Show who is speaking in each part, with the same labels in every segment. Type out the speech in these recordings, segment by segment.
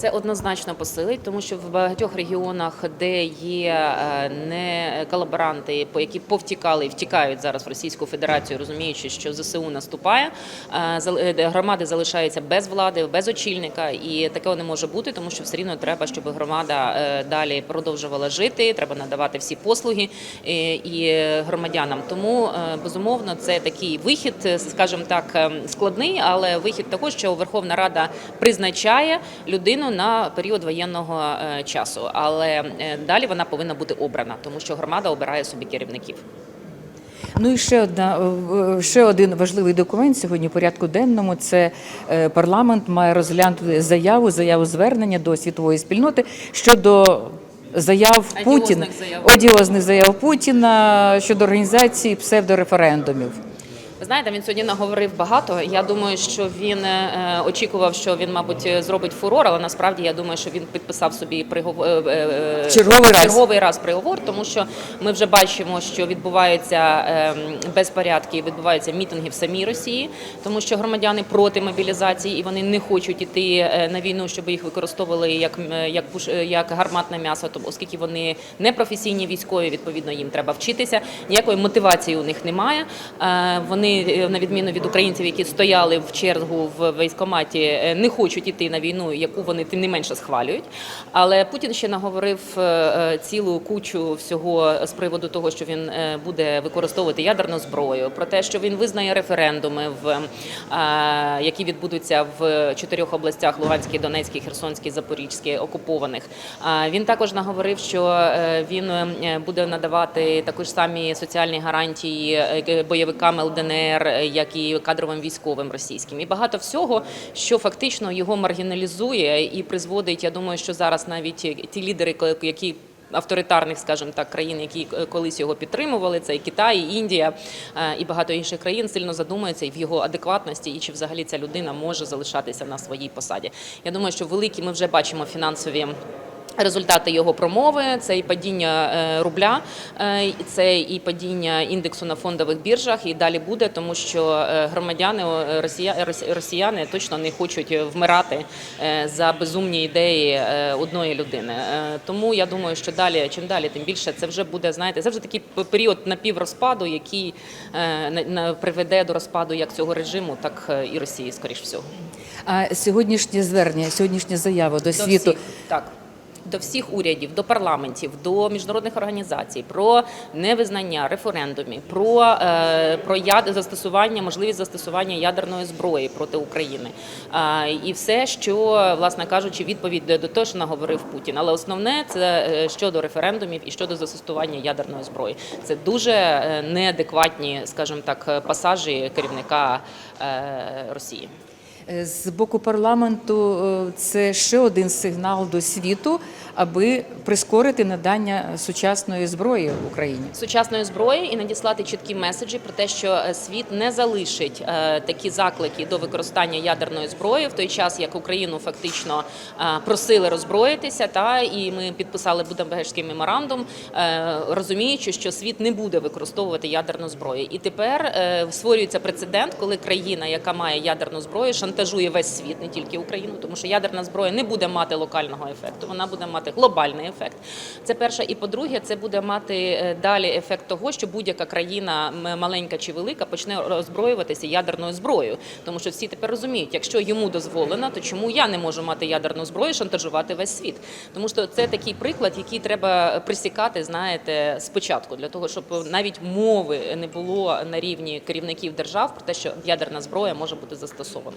Speaker 1: Це однозначно посилить, тому що в багатьох регіонах, де є е, не колаборанти, які повтікали і втікають зараз в Російську Федерацію, розуміючи, що ЗСУ наступає, е, е, громади залишаються без влади, без очільника, і такого не може бути, тому що все рівно треба, щоб громада далі продовжувала жити. Треба надавати всі послуги і громадянам. Тому безумовно це такий вихід, скажімо так, е, складний, але вихід того, що Верховна Рада призначає людину на період воєнного е, часу. Але е, далі вона повинна бути обрана, тому що громада обирає собі керівників.
Speaker 2: Ну і ще одна е, ще один важливий документ сьогодні в порядку денному. Це парламент має розглянути заяву, заяву звернення до світової спільноти щодо заяв
Speaker 1: Одіозних
Speaker 2: Путіна,
Speaker 1: заяв.
Speaker 2: одіозних заяв Путіна щодо організації псевдореферендумів.
Speaker 1: Ви знаєте, він сьогодні наговорив багато. Я думаю, що він е, очікував, що він, мабуть, зробить фурор, але насправді я думаю, що він підписав собі приговор е, е,
Speaker 2: Черговий раз.
Speaker 1: черговий раз приговор, тому що ми вже бачимо, що відбуваються безпорядки, відбуваються мітинги в самій Росії, тому що громадяни проти мобілізації і вони не хочуть іти на війну, щоб їх використовували як, як, пуш- як гарматне м'ясо, тому- оскільки вони не професійні військові, відповідно їм треба вчитися. Ніякої мотивації у них немає. Е, Вони, е, на відміну від українців, які стояли в чергу в військкоматі, е, не хочуть іти на війну, яку вони тим не менше схвалюють. Але Путін ще наговорив е, цілу кучу всього з приводу того, що він буде використовувати ядерну зброю, про те, що він визнає референдуми, в які відбудуться в чотирьох областях: Луганській, Донецькій, Херсонській, Запорізькій, окупованих. Він також наговорив, що він буде надавати такі ж самі соціальні гарантії бойовикам ЛДНР, е, як і кадровим військовим російським, і багато всього, що фактично його маргіналізує і призводить. Я думаю, що зараз навіть ті лідери, які Авторитарних, скажімо так, країн, які е, колись його підтримували, це і Китай, і Індія е, і багато інших країн сильно задумаються і в його адекватності, і чи взагалі ця людина може залишатися на своїй посаді. Я думаю, що великі ми вже бачимо фінансові. Результати його промови це і падіння е, рубля, е, це і падіння індексу на фондових біржах. І далі буде, тому що е, громадяни росія, рос- росіяни точно не хочуть вмирати за безумні ідеї одної людини. Тому я думаю, що далі, чим далі, тим більше це вже буде, знаєте, це вже такий період напіврозпаду, який приведе до розпаду як цього режиму, так і Росії, скоріш всього.
Speaker 2: А сьогоднішнє звернення, сьогоднішня заява до
Speaker 1: До
Speaker 2: світу.
Speaker 1: всіх, так. До всіх урядів, до парламентів, до міжнародних організацій про невизнання референдумів, про, е, про яд... застосування, можливість застосування ядерної зброї проти України. А, і все, що, власне кажучи, відповідь до того, що наговорив Путін. Але основне це е, щодо референдумів і щодо застосування ядерної зброї. Це дуже е, неадекватні, скажімо так, пасажі керівника е, Росії.
Speaker 2: Е, З боку парламенту е, це ще один сигнал до світу, аби прискорити надання сучасної зброї в Україні.
Speaker 1: сучасної зброї і надіслати чіткі меседжі про те, що е, світ не залишить такі заклики до використання ядерної зброї в той час, як Україну фактично просили роззброїтися. Та і ми підписали Будапештський меморандум, розуміючи, що світ не буде використовувати ядерну зброю. І тепер створюється прецедент, коли країна, яка має ядерну зброю, шантажує весь світ, не тільки Україну, тому що ядерна зброя не буде мати локального ефекту, вона буде мати глобальний ефект. Це перше. І по-друге, це буде мати е, далі ефект того, що будь-яка країна, маленька чи велика, почне роззброюватися ядерною зброєю. Тому що всі тепер розуміють, якщо йому дозволено, то чому я не можу мати ядерну зброю, шантажувати весь світ? Тому що це такий приклад, який треба присікати, знаєте, спочатку, для того, щоб навіть мови не було на рівні керівників держав про те, що ядерна зброя може бути застосована.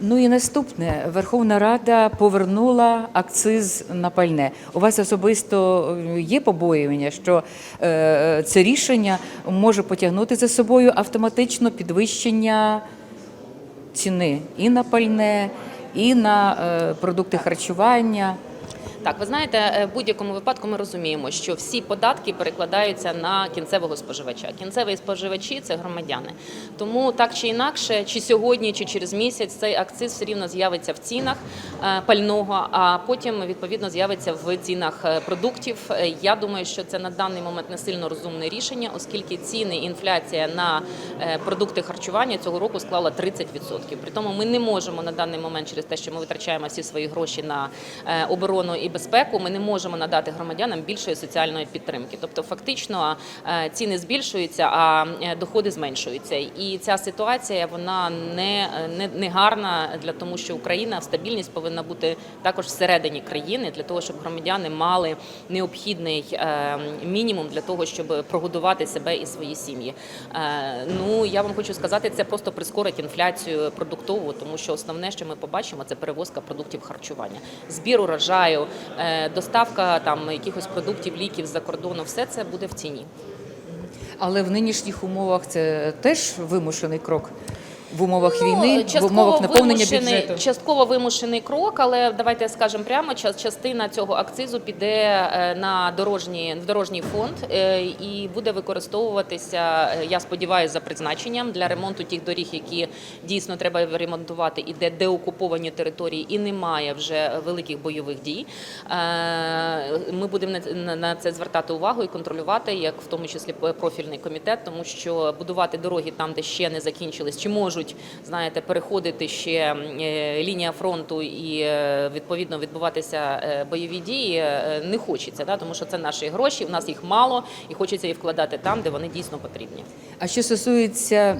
Speaker 2: Ну і наступне Верховна Рада повернула акциз на пальне. У вас особисто е, є побоювання, що е, це рішення може потягнути за собою автоматично підвищення ціни і на пальне, і на е, продукти харчування.
Speaker 1: Так, ви знаєте, е, в будь-якому випадку ми розуміємо, що всі податки перекладаються на кінцевого споживача. Кінцеві споживачі це громадяни. Тому так чи інакше, чи сьогодні, чи через місяць цей акциз все рівно з'явиться в цінах е, пального, а потім відповідно з'явиться в цінах е, продуктів. Я думаю, що це на даний момент не сильно розумне рішення, оскільки ціни інфляція на продукти харчування цього року склала 30%. При тому ми не можемо на даний момент через те, що ми витрачаємо всі свої гроші на оборону і безпеку, ми не можемо надати громадянам більшої соціальної підтримки. Тобто, фактично е, ціни збільшуються, а е, доходи зменшуються. І ця ситуація вона не, не, не гарна для того, що Україна стабільність повинна бути також всередині країни для того, щоб громадяни мали необхідний е, мінімум для того, щоб прогодувати себе і свої сім'ї. Ну я вам хочу сказати, це просто прискорить інфляцію продуктову, тому що основне, що ми побачимо, це перевозка продуктів харчування, збір урожаю, доставка там якихось продуктів, ліків з-за кордону. Все це буде в ціні.
Speaker 2: Але в нинішніх умовах це теж вимушений крок в умовах війни, в
Speaker 1: Ну, частково
Speaker 2: умовах наповнення бюджету.
Speaker 1: Частково вимушений крок, але давайте скажемо прямо, частина цього акцизу піде е, на дорожні, в дорожній фонд е, і буде використовуватися, е, я сподіваюся, за призначенням для ремонту тих доріг, які дійсно треба ремонтувати, і де деокуповані території, і немає вже великих бойових дій. Ми будемо на це звертати увагу і контролювати, як в тому числі профільний комітет, тому що будувати дороги там, де ще не закінчились, чи можуть знаєте, переходити ще е, лінія фронту і е, відповідно відбуватися е, бойові дії, не хочеться, да, тому що це наші гроші. в нас їх мало, і хочеться їх вкладати там, де вони дійсно потрібні.
Speaker 2: А що стосується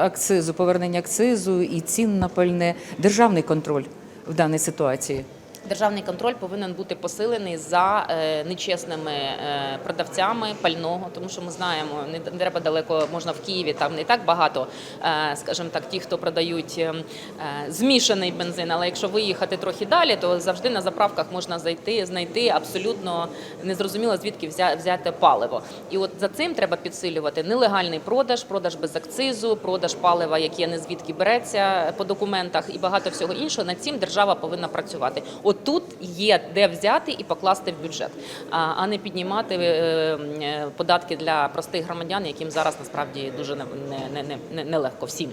Speaker 2: акцизу, повернення акцизу і цін на пальне, державний контроль в даній ситуації.
Speaker 1: Державний контроль повинен бути посилений за е, нечесними е, продавцями пального, тому що ми знаємо, не треба далеко, можна в Києві, там не так багато, е, скажімо так, ті, хто продають е, е, змішаний бензин. Але якщо виїхати трохи далі, то завжди на заправках можна зайти, знайти абсолютно незрозуміло звідки взяти паливо. І от за цим треба підсилювати нелегальний продаж, продаж без акцизу, продаж палива, яке не звідки береться по документах, і багато всього іншого. Над цим держава повинна працювати. От тут є де взяти і покласти в бюджет, а не піднімати е, е, податки для простих громадян, яким зараз насправді дуже не- не- не- не- нелегко всім.